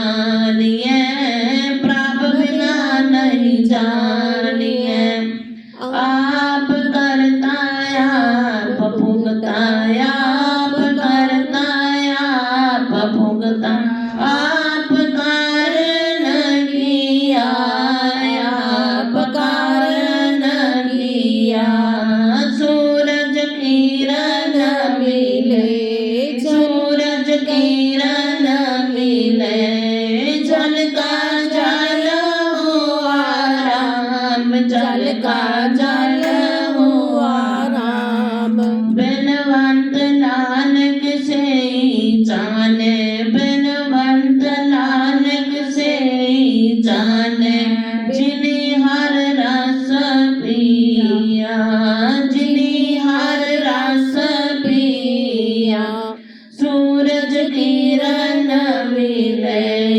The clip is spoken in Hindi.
जानिए प्रभ बिना नहीं जानिए आप करता आप भुगता आप करता आप भुगता आप का हुआ राम। बिनवंत नानक से जाने, बिनवंत नानक से जाने जिन्हें हर रस पिया जिन्हें हर रस पिया। सूरज किरण मिले